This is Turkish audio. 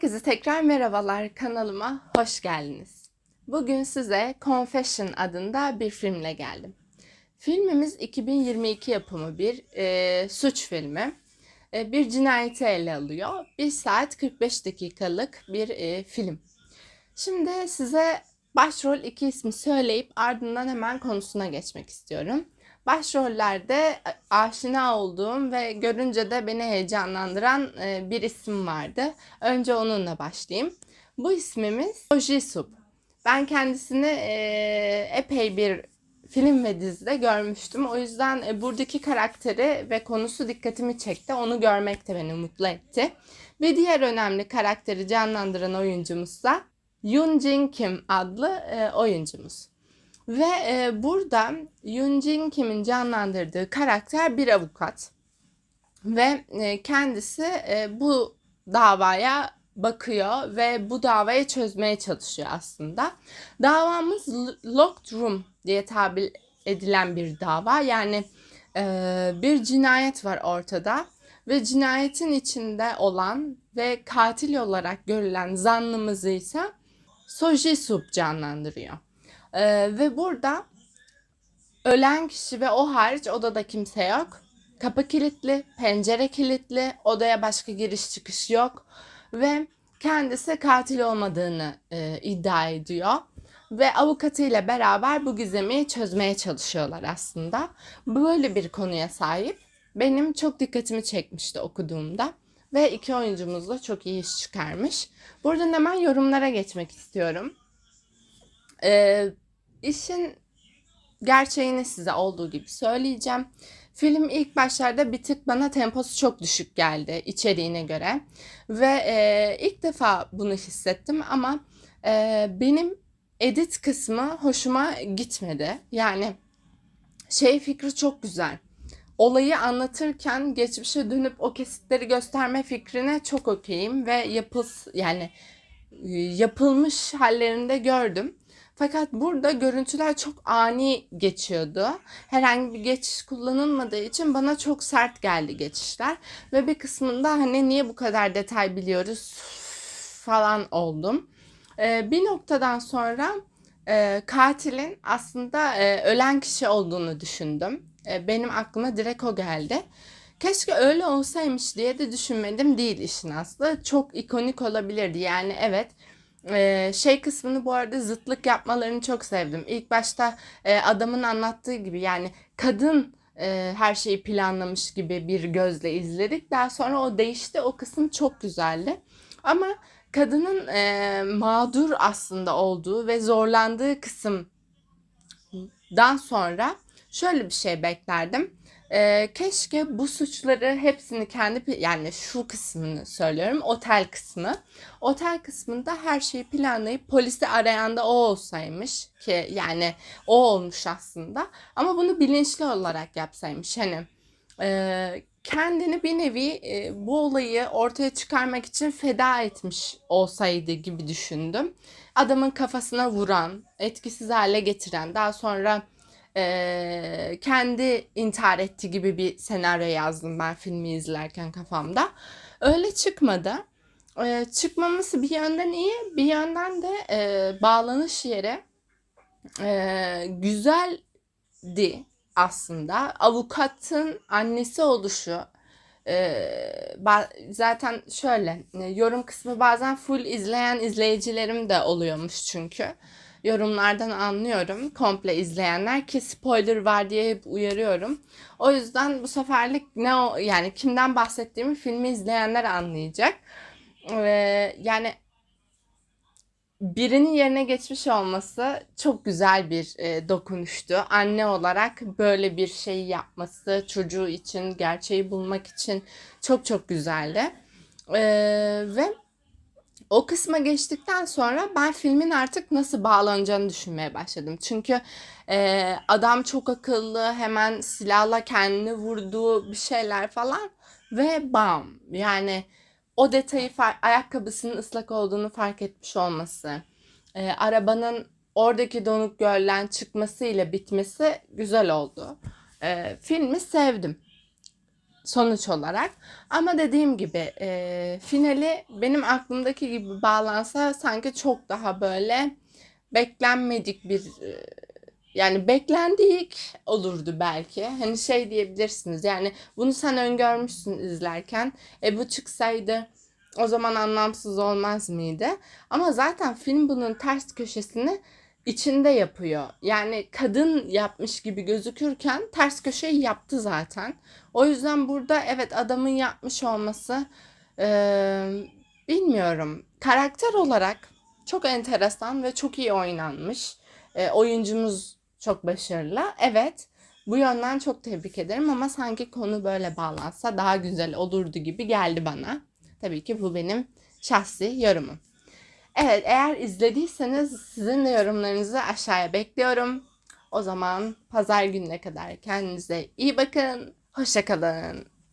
Herkese tekrar merhabalar kanalıma hoş geldiniz. Bugün size Confession adında bir filmle geldim. Filmimiz 2022 yapımı bir e, suç filmi. E, bir cinayeti ele alıyor. 1 saat 45 dakikalık bir e, film. Şimdi size başrol iki ismi söyleyip ardından hemen konusuna geçmek istiyorum. Başrollerde aşina olduğum ve görünce de beni heyecanlandıran e, bir isim vardı. Önce onunla başlayayım. Bu ismimiz Jisoo. Ben kendisini e, epey bir film ve dizide görmüştüm. O yüzden e, buradaki karakteri ve konusu dikkatimi çekti. Onu görmek de beni mutlu etti. Ve diğer önemli karakteri canlandıran oyuncumuz da Yoon Jin Kim adlı oyuncumuz. Ve e, burada Yoon Jin Kim'in canlandırdığı karakter bir avukat. Ve e, kendisi e, bu davaya bakıyor ve bu davayı çözmeye çalışıyor aslında. Davamız locked room diye tabir edilen bir dava. Yani e, bir cinayet var ortada ve cinayetin içinde olan ve katil olarak görülen zanlımızı ise Soji Sup canlandırıyor. Ee, ve burada ölen kişi ve o hariç odada kimse yok. Kapı kilitli, pencere kilitli, odaya başka giriş çıkış yok ve kendisi katil olmadığını e, iddia ediyor ve avukatıyla beraber bu gizemi çözmeye çalışıyorlar aslında. Böyle bir konuya sahip. Benim çok dikkatimi çekmişti okuduğumda ve iki oyuncumuz da çok iyi iş çıkarmış. Buradan hemen yorumlara geçmek istiyorum. Ee, işin gerçeğini size olduğu gibi söyleyeceğim. Film ilk başlarda bir tık bana temposu çok düşük geldi içeriğine göre. Ve e, ilk defa bunu hissettim ama e, benim edit kısmı hoşuma gitmedi. Yani şey fikri çok güzel. Olayı anlatırken geçmişe dönüp o kesitleri gösterme fikrine çok okeyim ve yapıs yani e, yapılmış hallerinde gördüm. Fakat burada görüntüler çok ani geçiyordu. Herhangi bir geçiş kullanılmadığı için bana çok sert geldi geçişler. Ve bir kısmında hani niye bu kadar detay biliyoruz falan oldum. Ee, bir noktadan sonra e, katilin aslında e, ölen kişi olduğunu düşündüm. E, benim aklıma direkt o geldi. Keşke öyle olsaymış diye de düşünmedim değil işin aslı. Çok ikonik olabilirdi. Yani evet ee, şey kısmını bu arada zıtlık yapmalarını çok sevdim. İlk başta e, adamın anlattığı gibi yani kadın e, her şeyi planlamış gibi bir gözle izledik. Daha sonra o değişti. O kısım çok güzeldi. Ama kadının e, mağdur aslında olduğu ve zorlandığı kısımdan sonra şöyle bir şey beklerdim. E, keşke bu suçları hepsini kendi yani şu kısmını söylüyorum otel kısmı. Otel kısmında her şeyi planlayıp polisi arayan da o olsaymış ki yani o olmuş aslında. Ama bunu bilinçli olarak yapsaymış hani e, kendini bir nevi e, bu olayı ortaya çıkarmak için feda etmiş olsaydı gibi düşündüm. Adamın kafasına vuran, etkisiz hale getiren, daha sonra e, kendi intihar etti gibi bir senaryo yazdım ben filmi izlerken kafamda. Öyle çıkmadı. E, çıkmaması bir yönden iyi, bir yönden de e, bağlanış yeri e, güzeldi aslında. Avukatın annesi oluşu, zaten şöyle yorum kısmı bazen full izleyen izleyicilerim de oluyormuş çünkü yorumlardan anlıyorum komple izleyenler ki spoiler var diye hep uyarıyorum. O yüzden bu seferlik ne o yani kimden bahsettiğimi filmi izleyenler anlayacak. Ee, yani birinin yerine geçmiş olması çok güzel bir e, dokunuştu. Anne olarak böyle bir şey yapması çocuğu için, gerçeği bulmak için çok çok güzeldi. Ee, ve o kısma geçtikten sonra ben filmin artık nasıl bağlanacağını düşünmeye başladım. Çünkü e, adam çok akıllı, hemen silahla kendini vurduğu bir şeyler falan ve bam yani o detayı ayakkabısının ıslak olduğunu fark etmiş olması, e, arabanın oradaki donuk gölden çıkması ile bitmesi güzel oldu. E, filmi sevdim. Sonuç olarak. Ama dediğim gibi e, finali benim aklımdaki gibi bağlansa sanki çok daha böyle beklenmedik bir e, yani beklendik olurdu belki. Hani şey diyebilirsiniz yani bunu sen öngörmüşsün izlerken. E bu çıksaydı o zaman anlamsız olmaz mıydı? Ama zaten film bunun ters köşesini içinde yapıyor. Yani kadın yapmış gibi gözükürken ters köşeyi yaptı zaten. O yüzden burada evet adamın yapmış olması eee, bilmiyorum. Karakter olarak çok enteresan ve çok iyi oynanmış. E, oyuncumuz çok başarılı. Evet bu yönden çok tebrik ederim ama sanki konu böyle bağlansa daha güzel olurdu gibi geldi bana. Tabii ki bu benim şahsi yorumum. Evet eğer izlediyseniz sizin de yorumlarınızı aşağıya bekliyorum. O zaman pazar gününe kadar kendinize iyi bakın. Hoşçakalın.